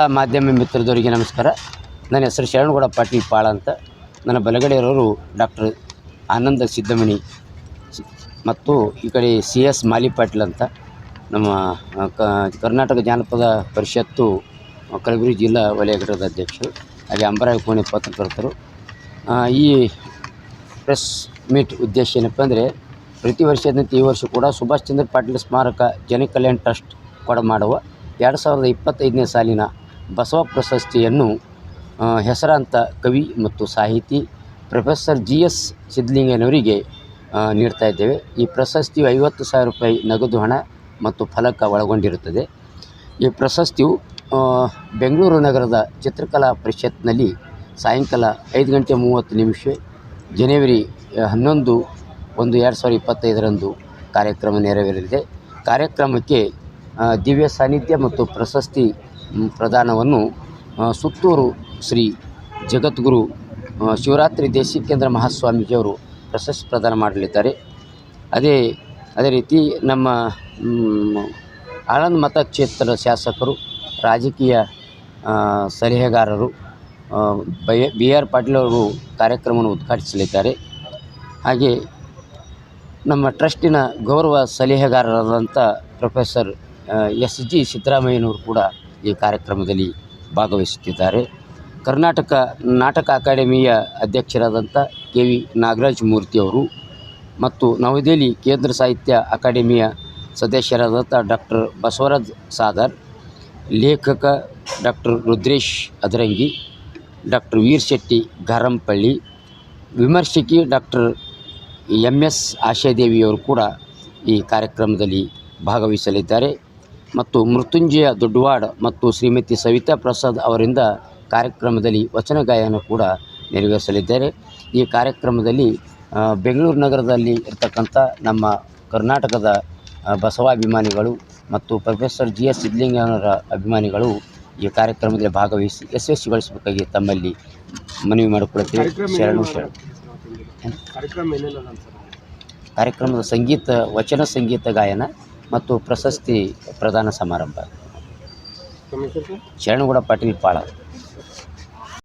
ಮಾಧ್ಯಮ ಮಿತ್ರದವರಿಗೆ ನಮಸ್ಕಾರ. ನನ್ನ ಹೆಸರು ಶರಣಗೌಡ ಪಾಟೀಲ್ ಪಾಳ ಅಂತ. ನನ್ನ ಬಲಗಡೆ ಇರೋರು ಡಾಕ್ಟರ್ ಆನಂದ ಸಿದ್ದಮಣಿ ಮತ್ತು ಈ ಕಡೆ ಸಿ ಎಸ್ ಮಾಲಿ ಪಾಟೀಲ್ ಅಂತ. ನಮ್ಮ ಕರ್ನಾಟಕ ಜಾನಪದ ಪರಿಷತ್ತು ಕಲಬುರಗಿ ಜಿಲ್ಲಾ ವಲಯ ಘಟಕದ ಅಧ್ಯಕ್ಷರು, ಹಾಗೆ ಅಂಬರಾಯ ಕೋಣೆ ಪತ್ರಕರ್ತರು. ಈ ಪ್ರೆಸ್ ಮೀಟ್ ಉದ್ದೇಶ ಏನಪ್ಪ ಅಂದರೆ, ಪ್ರತಿ ವರ್ಷದಂತೆ ಈ ವರ್ಷ ಕೂಡ ಸುಭಾಷ್ ಚಂದ್ರ ಪಾಟೀಲ್ ಸ್ಮಾರಕ ಜನಕಲ್ಯಾಣ ಟ್ರಸ್ಟ್ ಕೊಡ ಮಾಡುವ. ಎರಡು ಸಾವಿರದ ಇಪ್ಪತ್ತೈದನೇ ಸಾಲಿನ ಬಸವ ಪ್ರಶಸ್ತಿಯನ್ನು ಹೆಸರಾಂತ ಕವಿ ಮತ್ತು ಸಾಹಿತಿ ಪ್ರೊಫೆಸರ್ ಜಿ ಎಸ್ ಸಿದ್ಧಲಿಂಗನವರಿಗೆ ನೀಡ್ತಾ ಇದ್ದೇವೆ. ಈ ಪ್ರಶಸ್ತಿಯು ಐವತ್ತು ಸಾವಿರ ರೂಪಾಯಿ ನಗದು ಹಣ ಮತ್ತು ಫಲಕ ಒಳಗೊಂಡಿರುತ್ತದೆ. ಈ ಪ್ರಶಸ್ತಿಯು ಬೆಂಗಳೂರು ನಗರದ ಚಿತ್ರಕಲಾ ಪರಿಷತ್ನಲ್ಲಿ ಸಾಯಂಕಾಲ ಐದು ಗಂಟೆ ಮೂವತ್ತು ನಿಮಿಷ, ಜನವರಿ ಹನ್ನೊಂದು ಒಂದು ಎರಡು ಸಾವಿರದ ಇಪ್ಪತ್ತೈದರಂದು ಕಾರ್ಯಕ್ರಮ ನೆರವೇರಲಿದೆ. ಕಾರ್ಯಕ್ರಮಕ್ಕೆ ದಿವ್ಯ ಸಾನ್ನಿಧ್ಯ ಮತ್ತು ಪ್ರಶಸ್ತಿ ಪ್ರದಾನವನ್ನು ಸುತ್ತೂರು ಶ್ರೀ ಜಗದ್ಗುರು ಶಿವರಾತ್ರಿ ದೇಶಿಕೇಂದ್ರ ಮಹಾಸ್ವಾಮೀಜಿಯವರು ಪ್ರಶಸ್ತಿ ಪ್ರದಾನ ಮಾಡಲಿದ್ದಾರೆ. ಅದೇ ಅದೇ ರೀತಿ ನಮ್ಮ ಆಳಂದ ಮತಕ್ಷೇತ್ರದ ಶಾಸಕರು, ರಾಜಕೀಯ ಸಲಹೆಗಾರರು ಬೈ, ಬಿ ಆರ್ ಪಾಟೀಲ್ ಅವರು ಕಾರ್ಯಕ್ರಮವನ್ನು ಉದ್ಘಾಟಿಸಲಿದ್ದಾರೆ. ಹಾಗೆ ನಮ್ಮ ಟ್ರಸ್ಟಿನ ಗೌರವ ಸಲಹೆಗಾರರಾದಂಥ ಪ್ರೊಫೆಸರ್ ಎಸ್ ಜಿ ಸಿದ್ದರಾಮಯ್ಯನವರು ಕೂಡ ಈ ಕಾರ್ಯಕ್ರಮದಲ್ಲಿ ಭಾಗವಹಿಸುತ್ತಿದ್ದಾರೆ. ಕರ್ನಾಟಕ ನಾಟಕ ಅಕಾಡೆಮಿಯ ಅಧ್ಯಕ್ಷರಾದಂಥ ಕೆ ವಿ ನಾಗರಾಜ್ ಮೂರ್ತಿಯವರು ಮತ್ತು ನವದೆಹಲಿ ಕೇಂದ್ರ ಸಾಹಿತ್ಯ ಅಕಾಡೆಮಿಯ ಸದಸ್ಯರಾದಂಥ ಡಾಕ್ಟರ್ ಬಸವರಾಜ್ ಸಾಗರ್, ಲೇಖಕ ಡಾಕ್ಟರ್ ರುದ್ರೇಶ್ ಅದರಂಗಿ, ಡಾಕ್ಟರ್ ವೀರ್ ಶೆಟ್ಟಿ ಗಾರಂಪಳ್ಳಿ ವಿಮರ್ಶಕಿ ಡಾಕ್ಟರ್ ಎಂ ಎಸ್ ಆಶಾದೇವಿಯವರು ಕೂಡ ಈ ಕಾರ್ಯಕ್ರಮದಲ್ಲಿ ಭಾಗವಹಿಸಲಿದ್ದಾರೆ. ಮತ್ತು ಮೃತ್ಯುಂಜಯ ದೊಡ್ಡವಾಡ್ ಮತ್ತು ಶ್ರೀಮತಿ ಸವಿತಾ ಪ್ರಸಾದ್ ಅವರಿಂದ ಕಾರ್ಯಕ್ರಮದಲ್ಲಿ ವಚನ ಗಾಯನ ಕೂಡ ನೆರವೇರಿಸಲಿದ್ದಾರೆ. ಈ ಕಾರ್ಯಕ್ರಮದಲ್ಲಿ ಬೆಂಗಳೂರು ನಗರದಲ್ಲಿ ಇರ್ತಕ್ಕಂಥ ನಮ್ಮ ಕರ್ನಾಟಕದ ಬಸವಾಭಿಮಾನಿಗಳು ಮತ್ತು ಪ್ರೊಫೆಸರ್ ಜಿ ಎಸ್ ಸಿದ್ಧಲಿಂಗನವರ ಅಭಿಮಾನಿಗಳು ಈ ಕಾರ್ಯಕ್ರಮದಲ್ಲಿ ಭಾಗವಹಿಸಿ ಯಶಸ್ವಿಗೊಳಿಸಬೇಕಾಗಿ ತಮ್ಮಲ್ಲಿ ಮನವಿ ಮಾಡಿಕೊಳ್ಳುತ್ತೇವೆ ಶರಣು ಶರಣ. ಕಾರ್ಯಕ್ರಮದ ಸಂಗೀತ ವಚನ ಸಂಗೀತ ಗಾಯನ ಮತ್ತು ಪ್ರಶಸ್ತಿ ಪ್ರದಾನ ಸಮಾರಂಭ. ಶರಣಗೌಡ ಪಾಟೀಲ್ ಪಾಳ.